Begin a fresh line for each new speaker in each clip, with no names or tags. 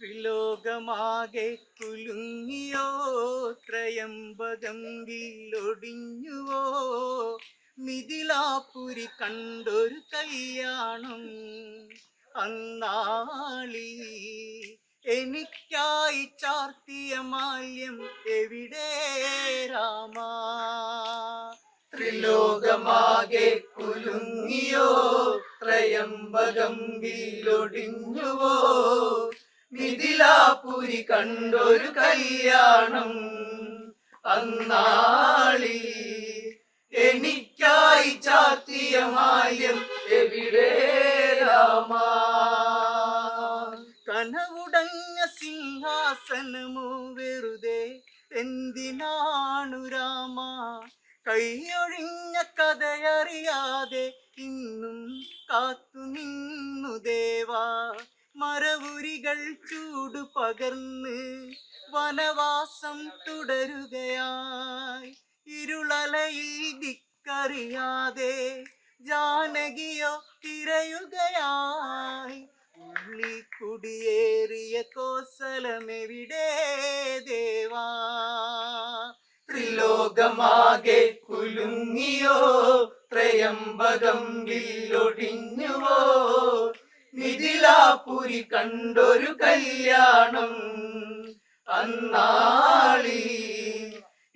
ത്രിലോകമാകെ കുലുങ്ങിയോ? ത്രയംബകം വില്ലൊടിഞ്ഞുവോ മിഥിലാപുരി കണ്ടൊരു കല്യാണം അന്നാളി. എനിക്കായി ചാർത്തിയ മാല്യം എവിടെ? രാമ. ത്രിലോകമാകെ കുലുങ്ങിയോ? ത്രയംബകം വില്ലൊടിഞ്ഞുവോ മിഥിലാപുരി കണ്ടൊരു കല്യാണം അന്നാളി. എനിക്കായി ചാത്തിയ മാല്യം എവിടെ രാമ? കനവുടങ്ങ സിംഹാസനമോ വെറുതെ എന്തിനാണു രാമ? കൈയൊഴിഞ്ഞ കഥയറിയാതെ ഇന്നും കാത്തു നിന്നു ദേവാ. മരവുരികൾ ചൂട് പകർന്ന് വനവാസം തുടരുകയായി. ഇരുളലയിൽ ദിക്കറിയാതെ ജാനകിയോ തിരയുകയായി. ഉള്ളി കുടിയേറിയ കോസലമെവിടെ ദേവാ? ത്രിലോകമാകെ കുലുങ്ങിയോ? ത്രയംബകം വില്ലൊടിഞ്ഞുവോ? മിഥിലാപുരി കണ്ടൊരു കല്യാണം. അന്നാളി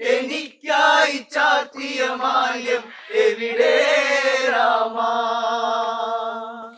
എനിക്കായി ചാത്തിയ മാല്യം എവിടെ